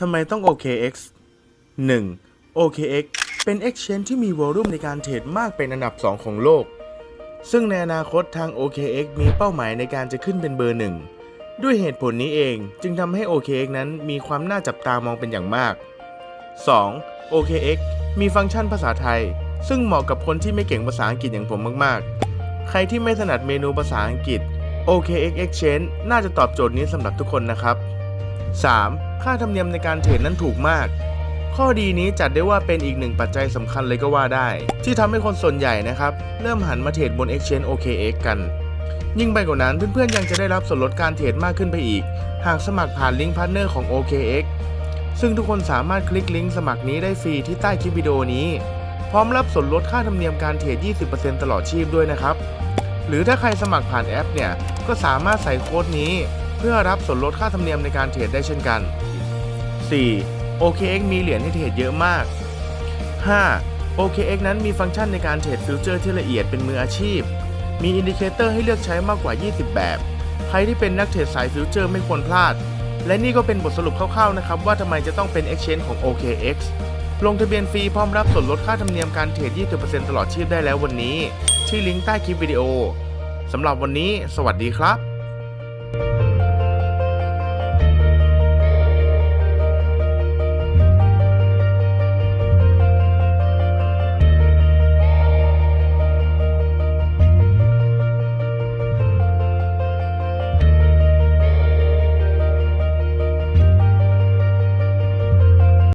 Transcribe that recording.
ทำไมต้อง OKX 1. OKX เป็น Exchange ที่มีวอลุ่มในการเทรดมากเป็นอันดับ 2 ของโลก ซึ่งในอนาคตทาง OKX มีเป้าหมายในการจะขึ้นเป็นเบอร์หนึ่ง ด้วยเหตุผลนี้เองจึงทำให้ OKX นั้นมีความน่าจับตามองเป็นอย่างมาก 2. OKX มีฟังก์ชันภาษาไทย ซึ่งเหมาะกับคนที่ไม่เก่งภาษาอังกฤษอย่างผมมากๆ ใครที่ไม่ถนัดเมนูภาษาอังกฤษ OKX Exchange น่าจะตอบโจทย์นี้สำหรับทุกคนนะครับ 3. ค่าธรรมเนียมในการเทรดนั้นถูกมาก ข้อดีนี้จัดได้ว่าเป็นอีกหนึ่งปัจจัยสำคัญเลยก็ว่าได้ ที่ทำให้คนส่วนใหญ่นะครับ เริ่มหันมาเทรดบน Exchange OKX กัน ยิ่งไปกว่านั้นเพื่อนๆยังจะได้รับส่วนลดการเทรดมากขึ้นไปอีก หากสมัครผ่านลิงก์พาร์ทเนอร์ของ OKX ซึ่งทุกคนสามารถคลิกลิงก์สมัครนี้ได้ฟรีที่ใต้คลิปวิดีโอนี้ พร้อมรับส่วนลดค่าธรรมเนียมการเทรด 20%ตลอดชีพด้วยนะครับ หรือถ้าใครสมัครผ่านแอปเนี่ย ก็สามารถใส่โค้ดนี้ เพื่อรับส่วนลดค่าธรรมเนียมในการเทรดได้เช่นกัน 4. OKX มีเหรียญให้เทรดเยอะมาก 5. OKX นั้นมีฟังก์ชันในการเทรดฟิวเจอร์ที่ละเอียดเป็นมืออาชีพ มีอินดิเคเตอร์ให้เลือกใช้มากกว่า 20 แบบ ใครที่เป็นนักเทรดสายฟิวเจอร์ไม่ควรพลาด และนี่ก็เป็นบทสรุปคร่าวๆนะครับว่าทำไมจะต้องเป็น Exchange ของ OKX ลงทะเบียนฟรีพร้อมรับส่วนลดค่าธรรมเนียมการเทรด 20%ตลอดชีพได้แล้ววันนี้ ที่ลิงก์ใต้คลิปวิดีโอสำหรับวันนี้ สวัสดีครับ